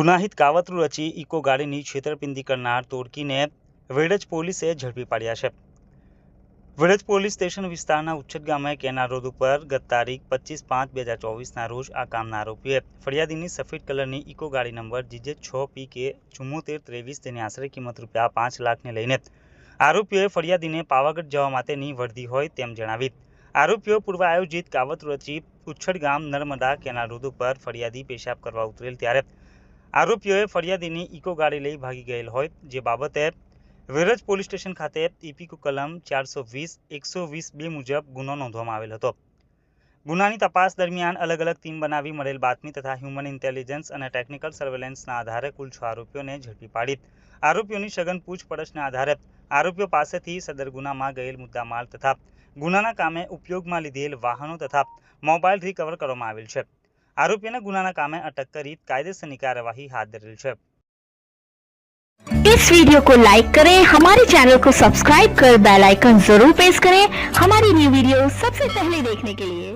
ગુનાહિત કાવતરું રચી ઇકો ગાડીની છેતરપિંડી કરનાર તોડકીને વેડજ પોલીસે ઝડપી પાડ્યા છે. વેડજ પોલીસ સ્ટેશન વિસ્તારના ઉચ્છદ ગામે કેનાર રોડ ઉપર ગત તારીખ પચીસ પાંચ બે હજાર ચોવીસના રોજ આ કામના આરોપીએ ફરિયાદીની સફેદ કલરની ઇકો ગાડી નંબર જીજે છ પી કે ચુમ્મોતેર ત્રેવીસ તેની આશરે કિંમત રૂપિયા પાંચ લાખને લઈને. આરોપીઓએ ફરિયાદીને પાવાગઢ જવા માટેની વર્દી હોય તેમ જણાવી. આરોપીઓ પૂર્વ આયોજિત કાવત રચી ઉચ્છડ ગામ નર્મદા કેનાલ રોડ ઉપર ફરિયાદી પેશાબ કરવા ઉતરેલ ત્યારે આરોપીઓએ ફરિયાદીની ઇકો ગાડી લઈ ભાગી ગયેલ હોય જે બાબતે વેરજ પોલીસ સ્ટેશન ખાતે ઇપીકો કલમ ચારસો વીસ, એકસો વીસ બે મુજબ ગુનો નોંધવામાં આવેલ હતો. ગુનાની તપાસ દરમિયાન અલગ અલગ ટીમ બનાવી મળેલ બાતમી તથા હ્યુમન ઇન્ટેલિજન્સ અને ટેકનિકલ સર્વેલન્સના આધારે કુલ છ આરોપીઓને ઝડપી પાડી. આરોપીઓની સઘન પૂછપરછના આધારે આરોપીઓ પાસેથી સદર ગુનામાં ગયેલ મુદ્દામાલ તથા ગુનાના કામે ઉપયોગમાં લીધેલ વાહનો તથા મોબાઈલ રિકવર કરવામાં આવેલ છે. આરોપીને ગુનાના કામે અટક કરી કાયદેસરની કાર્યવાહી હાથ ધરેલ છે इस वीडियो को लाइक करें हमारे चैनल को सब्सक्राइब कर बेल आइकन जरूर प्रेस करें हमारी न्यू वीडियो सबसे पहले देखने के लिए